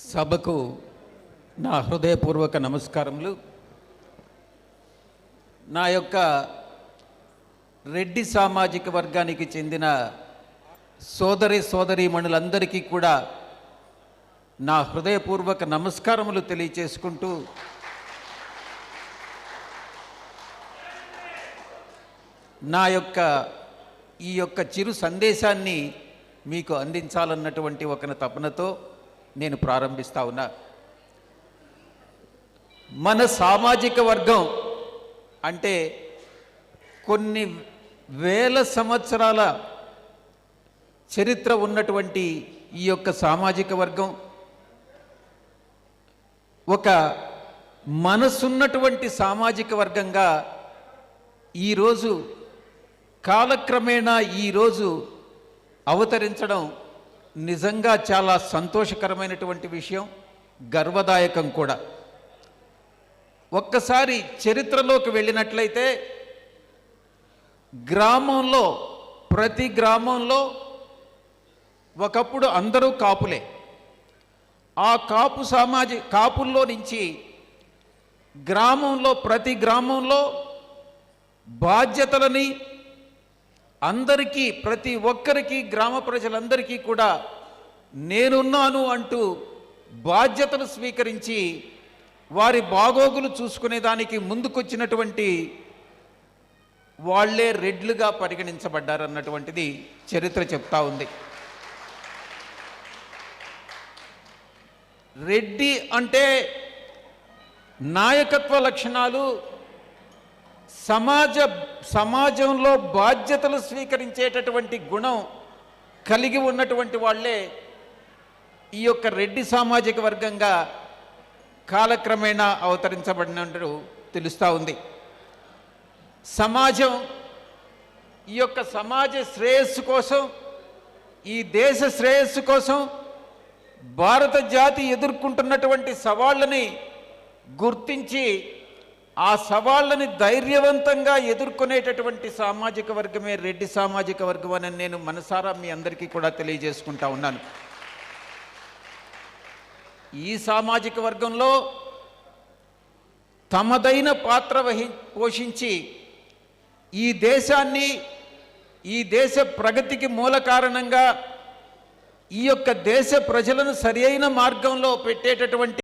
సభకు నా హృదయపూర్వక నమస్కారములు. నా యొక్క రెడ్డి సామాజిక వర్గానికి చెందిన సోదరి సోదరీమణులందరికీ కూడా నా హృదయపూర్వక నమస్కారములు తెలియచేసుకుంటూ నా యొక్క ఈ యొక్క చిరు సందేశాన్ని మీకు అందించాలన్నటువంటి ఒక తపనతో నేను ప్రారంభిస్తా ఉన్నా. మన సామాజిక వర్గం అంటే కొన్ని వేల సంవత్సరాల చరిత్ర ఉన్నటువంటి ఈ యొక్క సామాజిక వర్గం ఒక మనసున్నటువంటి సామాజిక వర్గంగా ఈరోజు కాలక్రమేణా ఈరోజు అవతరించడం నిజంగా చాలా సంతోషకరమైనటువంటి విషయం గర్వదాయకం కూడా. ఒక్కసారి చరిత్రలోకి వెళ్ళినట్లయితే గ్రామంలో ప్రతి గ్రామంలో ఒకప్పుడు అందరూ కాపులే. ఆ కాపు సామాజిక కాపుల్లో నుంచి గ్రామంలో ప్రతి గ్రామంలో బాధ్యతలని అందరికీ ప్రతి ఒక్కరికి గ్రామ ప్రజలందరికీ కూడా నేనున్నాను అంటూ బాధ్యతలు స్వీకరించి వారి బాగోగులు చూసుకునేదానికి ముందుకొచ్చినటువంటి వాళ్ళే రెడ్లుగా పరిగణించబడ్డారన్నటువంటిది చరిత్ర చెప్తా ఉంది. రెడ్డి అంటే నాయకత్వ లక్షణాలు సమాజ సమాజంలో బాధ్యతలు స్వీకరించేటటువంటి గుణం కలిగి ఉన్నటువంటి వాళ్ళే ఈ యొక్క రెడ్డి సామాజిక వర్గంగా కాలక్రమేణా అవతరించబడినట్టు తెలుస్తూ ఉంది. సమాజం ఈ యొక్క సమాజ శ్రేయస్సు కోసం ఈ దేశ శ్రేయస్సు కోసం భారత జాతి ఎదుర్కొంటున్నటువంటి సవాళ్ళని గుర్తించి ఆ సవాళ్ళని ధైర్యవంతంగా ఎదుర్కొనేటటువంటి సామాజిక వర్గమే రెడ్డి సామాజిక వర్గం అని నేను మనసారా మీ అందరికీ కూడా తెలియజేసుకుంటా ఉన్నాను. ఈ సామాజిక వర్గంలో తమదైన పాత్ర వహి పోషించి ఈ దేశాన్ని ఈ దేశ ప్రగతికి మూల కారణంగా ఈ యొక్క దేశ ప్రజలను సరియైన మార్గంలో పెట్టేటటువంటి